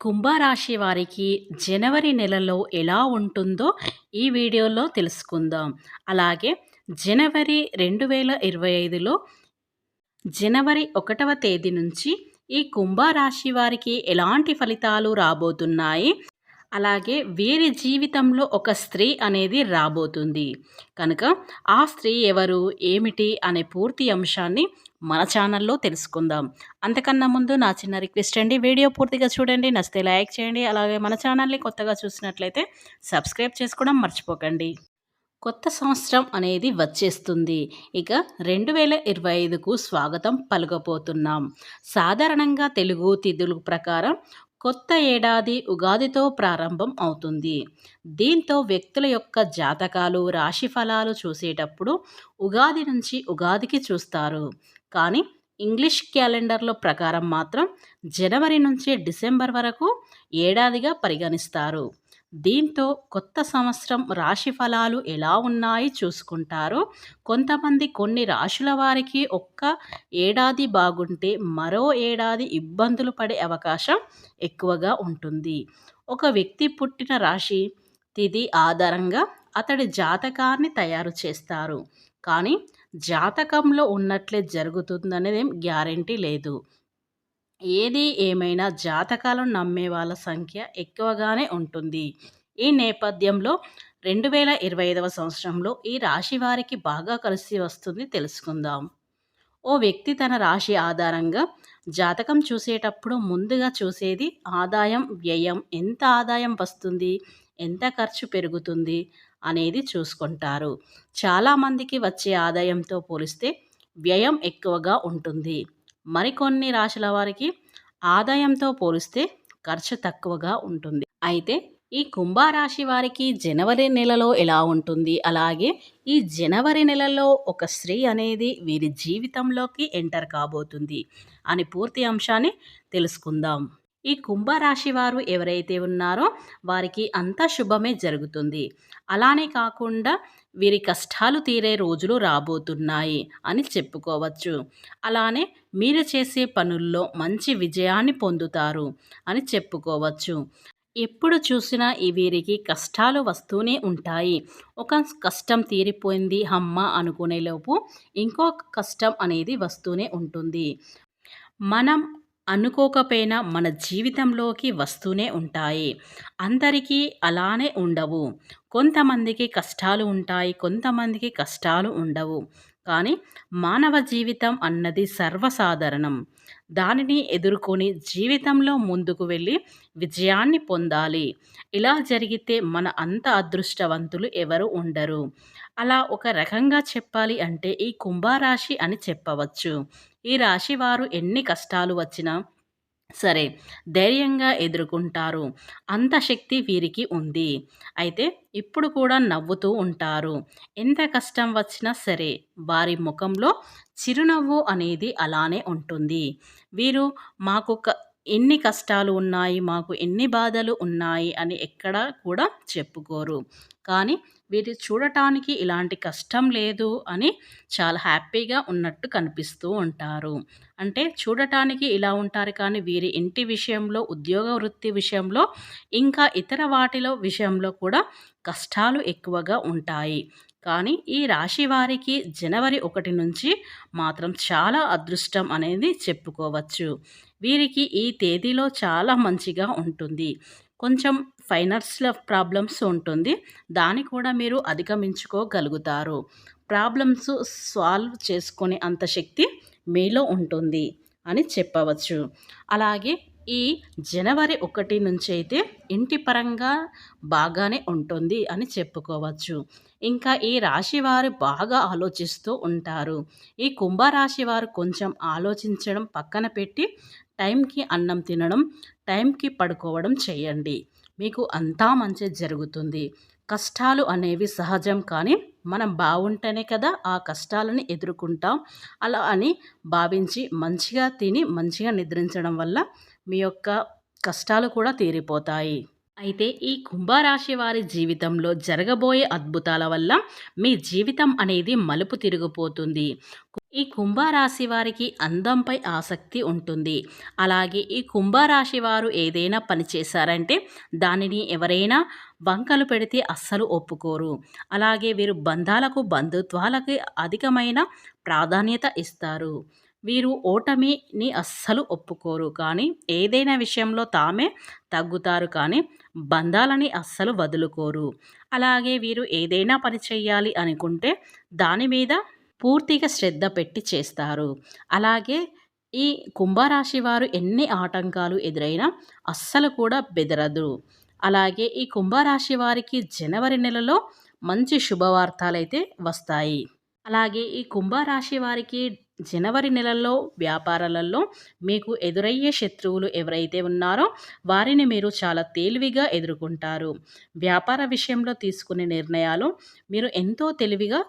కుంభరాశి వారికి జనవరి నెలలో ఎలా ఉంటుందో ఈ వీడియోలో తెలుసుకుందాం. అలాగే జనవరి రెండు వేల ఇరవై ఐదులో జనవరి ఒకటవ తేదీ నుంచి ఈ కుంభరాశి వారికి ఎలాంటి ఫలితాలు రాబోతున్నాయి? అలాగే వీరి జీవితంలో ఒక స్త్రీ అనేది రాబోతుంది. కనుక ఆ స్త్రీ ఎవరు? ఏమిటి? అనే పూర్తి అంశాన్ని మన ఛానల్లో తెలుసుకుందాం. అంతకన్నా ముందు నా చిన్న రిక్వెస్ట్ అండి. వీడియో పూర్తిగా చూడండి. నచ్చితే లైక్ చేయండి. అలాగే మన ఛానల్ని కొత్తగా చూసినట్లయితే సబ్స్క్రైబ్ చేసుకోవడం మర్చిపోకండి. కొత్త సంవత్సరం అనేది వచ్చేస్తుంది. ఇక రెండు వేల ఇరవై ఐదుకు స్వాగతం పలుకబోతున్నాం. సాధారణంగా తెలుగు తిథుల ప్రకారం కొత్త ఏడాది ఉగాదితో ప్రారంభం అవుతుంది. దీంతో వ్యక్తుల యొక్క జాతకాలు రాశి ఫలాలు చూసేటప్పుడు ఉగాది నుంచి ఉగాదికి చూస్తారు. కానీ ఇంగ్లీష్ క్యాలెండర్లో ప్రకారం మాత్రం జనవరి నుంచి డిసెంబర్ వరకు ఏడాదిగా పరిగణిస్తారు. దీంతో కొత్త సంవత్సరం రాశి ఫలాలు ఎలా ఉన్నాయి చూసుకుంటారు. కొంతమంది కొన్ని రాశుల వారికి ఒక్క ఏడాది బాగుంటే మరో ఏడాది ఇబ్బందులు పడే అవకాశం ఎక్కువగా ఉంటుంది. ఒక వ్యక్తి పుట్టిన రాశి తిథి ఆధారంగా అతడి జాతకాన్ని తయారు చేస్తారు. కానీ జాతకంలో ఉన్నట్లే జరుగుతుందనేది గ్యారంటీ లేదు. ఏది ఏమైనా జాతకాలను నమ్మే వాళ్ళ సంఖ్య ఎక్కువగానే ఉంటుంది. ఈ నేపథ్యంలో రెండు వేల ఇరవై ఐదవ సంవత్సరంలో ఈ రాశి వారికి బాగా కలిసి వస్తుంది తెలుసుకుందాం. ఓ వ్యక్తి తన రాశి ఆధారంగా జాతకం చూసేటప్పుడు ముందుగా చూసేది ఆదాయం వ్యయం ఎంత ఆదాయం వస్తుంది ఎంత ఖర్చు పెరుగుతుంది అనేది చూసుకుంటారు. చాలామందికి వచ్చే ఆదాయంతో పోలిస్తే వ్యయం ఎక్కువగా ఉంటుంది. మరికొన్ని రాశుల వారికి ఆదాయంతో పోలిస్తే ఖర్చు తక్కువగా ఉంటుంది. అయితే ఈ కుంభరాశి వారికి జనవరి నెలలో ఎలా ఉంటుంది? అలాగే ఈ జనవరి నెలలో ఒక స్త్రీ అనేది వీరి జీవితంలోకి ఎంటర్ కాబోతుంది అని పూర్తి అంశాన్ని తెలుసుకుందాం. ఈ కుంభరాశి వారు ఎవరైతే ఉన్నారో వారికి అంతా శుభమే జరుగుతుంది. అలానే కాకుండా వీరి కష్టాలు తీరే రోజులు రాబోతున్నాయి అని చెప్పుకోవచ్చు. అలానే మీరు చేసే పనుల్లో మంచి విజయాన్ని పొందుతారు అని చెప్పుకోవచ్చు. ఎప్పుడు చూసినా ఈ వీరికి కష్టాలు వస్తూనే ఉంటాయి. ఒక కష్టం తీరిపోయింది అమ్మ అనుకునేలోపు ఇంకో కష్టం అనేది వస్తూనే ఉంటుంది. మనం అనుకోకపోయినా మన జీవితంలోకి వస్తూనే ఉంటాయి. అందరికీ అలానే ఉండవు. కొంతమందికి కష్టాలు ఉంటాయి కొంతమందికి కష్టాలు ఉండవు. కానీ మానవ జీవితం అన్నది సర్వసాధారణం. దానిని ఎదుర్కొని జీవితంలో ముందుకు వెళ్ళి విజయాన్ని పొందాలి. ఇలా జరిగితే మన అంత అదృష్టవంతులు ఎవరు ఉండరు. అలా ఒక రకంగా చెప్పాలి అంటే ఈ కుంభరాశి అని చెప్పవచ్చు. ఈ రాశి వారు ఎన్ని కష్టాలు వచ్చినా సరే ధైర్యంగా ఎదుర్కొంటారు. అంత శక్తి వీరికి ఉంది. అయితే ఇప్పుడు కూడా నవ్వుతూ ఉంటారు. ఎంత కష్టం వచ్చినా సరే వారి ముఖంలో చిరునవ్వు అనేది అలానే ఉంటుంది. వీరు మాకు ఎన్ని కష్టాలు ఉన్నాయి మాకు ఎన్ని బాధలు ఉన్నాయి అని ఎక్కడా కూడా చెప్పుకోరు. కానీ వీరి చూడటానికి ఇలాంటి కష్టం లేదు అని చాలా హ్యాపీగా ఉన్నట్టు కనిపిస్తూ ఉంటారు. అంటే చూడటానికి ఇలా ఉంటారు కానీ వీరి ఇంటి విషయంలో ఉద్యోగ వృత్తి విషయంలో ఇంకా ఇతర వాటిలో విషయంలో కూడా కష్టాలు ఎక్కువగా ఉంటాయి. కానీ ఈ రాశి వారికి జనవరి ఒకటి నుంచి మాత్రం చాలా అదృష్టం అనేది చెప్పుకోవచ్చు. వీరికి ఈ తేదీలో చాలా మంచిగా ఉంటుంది. కొంచెం ఫైనాన్షియల్ ప్రాబ్లమ్స్ ఉంటుంది. దాన్ని కూడా మీరు అధిగమించుకోగలుగుతారు. ప్రాబ్లమ్స్ సాల్వ్ చేసుకునే అంత శక్తి మీలో ఉంటుంది అని చెప్పవచ్చు. అలాగే ఈ జనవరి ఒకటి నుంచి అయితే ఇంటి పరంగా బాగానే ఉంటుంది అని చెప్పుకోవచ్చు. ఇంకా ఈ రాశి వారు బాగా ఆలోచిస్తూ ఉంటారు. ఈ కుంభరాశి వారు కొంచెం ఆలోచించడం పక్కన పెట్టి టైంకి అన్నం తినడం టైంకి పడుకోవడం చేయండి. మీకు అంతా మంచి జరుగుతుంది. కష్టాలు అనేవి సహజం కానీ మనం బాగుంటేనే కదా ఆ కష్టాలని ఎదుర్కొంటాం. అలా అని భావించి మంచిగా తిని మంచిగా నిద్రించడం వల్ల మీ యొక్క కష్టాలు కూడా తీరిపోతాయి. అయితే ఈ కుంభరాశి వారి జీవితంలో జరగబోయే అద్భుతాల వల్ల మీ జీవితం అనేది మలుపు తిరిగిపోతుంది. ఈ కుంభరాశి వారికి అందంపై ఆసక్తి ఉంటుంది. అలాగే ఈ కుంభరాశి వారు ఏదైనా పని చేశారంటే దానిని ఎవరైనా వంకలు పెడితే అస్సలు ఒప్పుకోరు. అలాగే వీరు బంధాలకు బంధుత్వాలకి అధికమైన ప్రాధాన్యత ఇస్తారు. వీరు ఓటమిని అస్సలు ఒప్పుకోరు. కానీ ఏదైనా విషయంలో తామే తగ్గుతారు. కానీ బంధాలని అస్సలు వదులుకోరు. అలాగే వీరు ఏదైనా పని చేయాలి అనుకుంటే దాని మీద పూర్తిగా శ్రద్ధ పెట్టి చేస్తారు. అలాగే ఈ కుంభరాశి వారు ఎన్ని ఆటంకాలు ఎదురైనా అస్సలు కూడా బెదరదు. అలాగే ఈ కుంభరాశి వారికి జనవరి నెలలో మంచి శుభవార్తలైతే వస్తాయి. అలాగే ఈ కుంభరాశి వారికి జనవరి నెలలో వ్యాపారాలలో మీకు ఎదురయ్యే శత్రువులు ఎవరైతే ఉన్నారో వారిని మీరు చాలా తేలివిగా ఎదుర్కొంటారు. వ్యాపార విషయంలో తీసుకునే నిర్ణయాలు మీరు ఎంతో తెలివిగా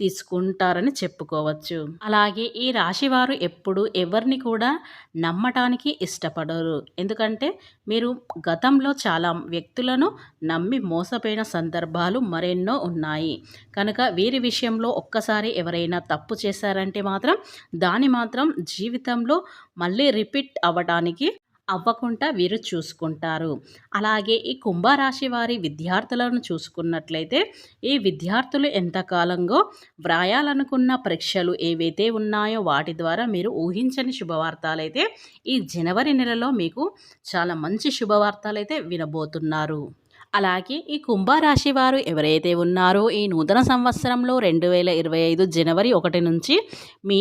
తీసుకుంటారని చెప్పుకోవచ్చు. అలాగే ఈ రాశివారు ఎప్పుడు ఎవరిని కూడా నమ్మటానికి ఇష్టపడరు. ఎందుకంటే మీరు గతంలో చాలా వ్యక్తులను నమ్మి మోసపోయిన సందర్భాలు మరెన్నో ఉన్నాయి. కనుక వీరి విషయంలో ఒక్కసారి ఎవరైనా తప్పు చేశారంటే మాత్రం దాని మాత్రం జీవితంలో మళ్ళీ రిపీట్ అవ్వడానికి అవ్వకుండా వీరు చూసుకుంటారు. అలాగే ఈ కుంభరాశి వారి విద్యార్థులను చూసుకున్నట్లయితే ఈ విద్యార్థులు ఎంతకాలంగా వ్రాయాలనుకున్న పరీక్షలు ఏవైతే ఉన్నాయో వాటి ద్వారా మీరు ఊహించని శుభవార్తలైతే ఈ జనవరి నెలలో మీకు చాలా మంచి శుభవార్తలైతే వినబోతున్నారు. అలాగే ఈ కుంభరాశి వారు ఎవరైతే ఉన్నారో ఈ నూతన సంవత్సరంలో రెండు వేల ఇరవై ఐదు జనవరి ఒకటి నుంచి మీ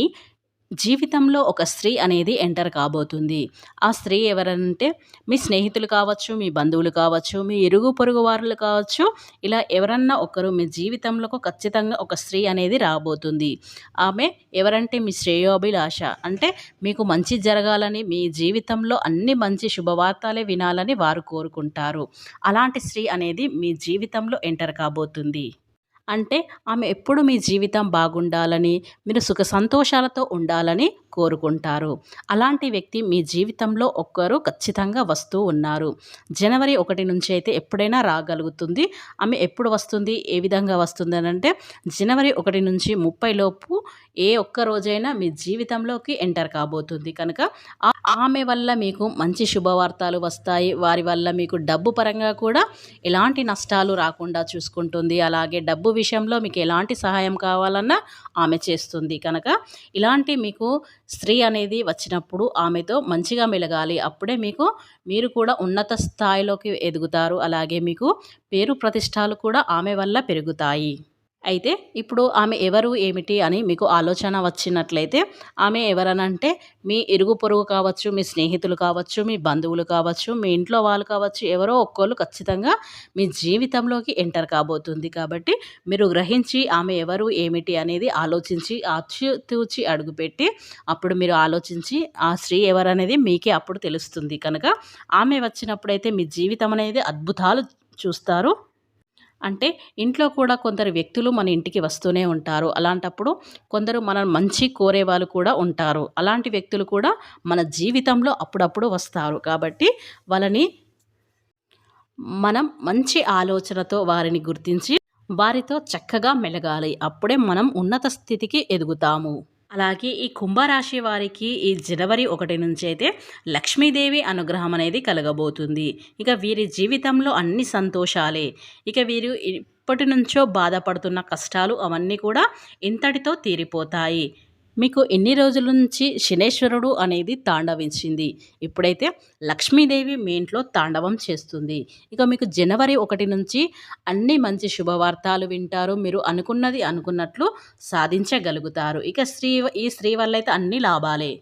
జీవితంలో ఒక స్త్రీ అనేది ఎంటర్ కాబోతుంది. ఆ స్త్రీ ఎవరంటే మీ స్నేహితులు కావచ్చు మీ బంధువులు కావచ్చు మీ ఇరుగు పొరుగు వారులు కావచ్చు ఇలా ఎవరన్నా ఒకరు మీ జీవితంలో ఖచ్చితంగా ఒక స్త్రీ అనేది రాబోతుంది. ఆమె ఎవరంటే మీ శ్రేయోభిలాష. అంటే మీకు మంచి జరగాలని మీ జీవితంలో అన్ని మంచి శుభవార్తలే వినాలని వారు కోరుకుంటారు. అలాంటి స్త్రీ అనేది మీ జీవితంలో ఎంటర్ కాబోతుంది. అంటే ఆమె ఎప్పుడు మీ జీవితం బాగుండాలని మీరు సుఖ సంతోషాలతో ఉండాలని కోరుకుంటారు. అలాంటి వ్యక్తి మీ జీవితంలో ఒక్కరు ఖచ్చితంగా వస్తూ ఉన్నారు. జనవరి ఒకటి నుంచి అయితే ఎప్పుడైనా రాగలుగుతుంది. ఆమె ఎప్పుడు వస్తుంది ఏ విధంగా వస్తుంది అని అంటే జనవరి ఒకటి నుంచి ముప్పై లోపు ఏ ఒక్క రోజైనా మీ జీవితంలోకి ఎంటర్ కాబోతుంది. కనుక ఆమె వల్ల మీకు మంచి శుభవార్తలు వస్తాయి. వారి వల్ల మీకు డబ్బు పరంగా కూడా ఎలాంటి నష్టాలు రాకుండా చూసుకుంటుంది. అలాగే డబ్బు విషయంలో మీకు ఎలాంటి సహాయం కావాలన్నా ఆమె చేస్తుంది. కనుక ఇలాంటి మీకు స్త్రీ అనేది వచ్చినప్పుడు ఆమెతో మంచిగా మెలగాలి. అప్పుడే మీకు మీరు కూడా ఉన్నత స్థాయిలోకి ఎదుగుతారు. అలాగే మీకు పేరు ప్రతిష్టాలు కూడా ఆమె వల్ల పెరుగుతాయి. అయితే ఇప్పుడు ఆమె ఎవరు ఏమిటి అని మీకు ఆలోచన వచ్చినట్లయితే ఆమె ఎవరనంటే మీ ఇరుగు పొరుగు కావచ్చు మీ స్నేహితులు కావచ్చు మీ బంధువులు కావచ్చు మీ ఇంట్లో వాళ్ళు కావచ్చు ఎవరో ఒక్కళ్ళు ఖచ్చితంగా మీ జీవితంలోకి ఎంటర్ కాబోతుంది. కాబట్టి మీరు గ్రహించి ఆమె ఎవరు ఏమిటి అనేది ఆలోచించి ఆచితూచి అడుగుపెట్టి అప్పుడు మీరు ఆలోచించి ఆ స్త్రీ ఎవరనేది మీకే అప్పుడు తెలుస్తుంది. కనుక ఆమె వచ్చినప్పుడైతే మీ జీవితం అనేది అద్భుతాలు చూస్తారు. అంటే ఇంట్లో కూడా కొందరు వ్యక్తులు మన ఇంటికి వస్తూనే ఉంటారు. అలాంటప్పుడు కొందరు మన మంచి కోరే వాళ్ళు కూడా ఉంటారు. అలాంటి వ్యక్తులు కూడా మన జీవితంలో అప్పుడప్పుడు వస్తారు. కాబట్టి వాళ్ళని మనం మంచి ఆలోచనతో వారిని గుర్తించి వారితో చక్కగా మెలగాలి. అప్పుడే మనం ఉన్నత స్థితికి ఎదుగుతాము. అలాగే ఈ కుంభరాశి వారికి ఈ జనవరి ఒకటి నుంచి అయితే లక్ష్మీదేవి అనుగ్రహం అనేది కలగబోతుంది. ఇక వీరి జీవితంలో అన్ని సంతోషాలే. ఇక వీరు ఇప్పటి నుంచో బాధపడుతున్న కష్టాలు అవన్నీ కూడా ఇంతటితో తీరిపోతాయి. మీకు ఎన్ని రోజుల నుంచి శనేశ్వరుడు అనేది తాండవించింది? ఇప్పుడైతే లక్ష్మీదేవి మీ ఇంట్లో తాండవం చేస్తుంది. ఇక మీకు జనవరి ఒకటి నుంచి అన్ని మంచి శుభవార్తలు వింటారు. మీరు అనుకున్నది అనుకున్నట్లు సాధించగలుగుతారు. ఇక స్త్రీ ఈ స్త్రీ వల్ల అయితే అన్ని లాభాలే.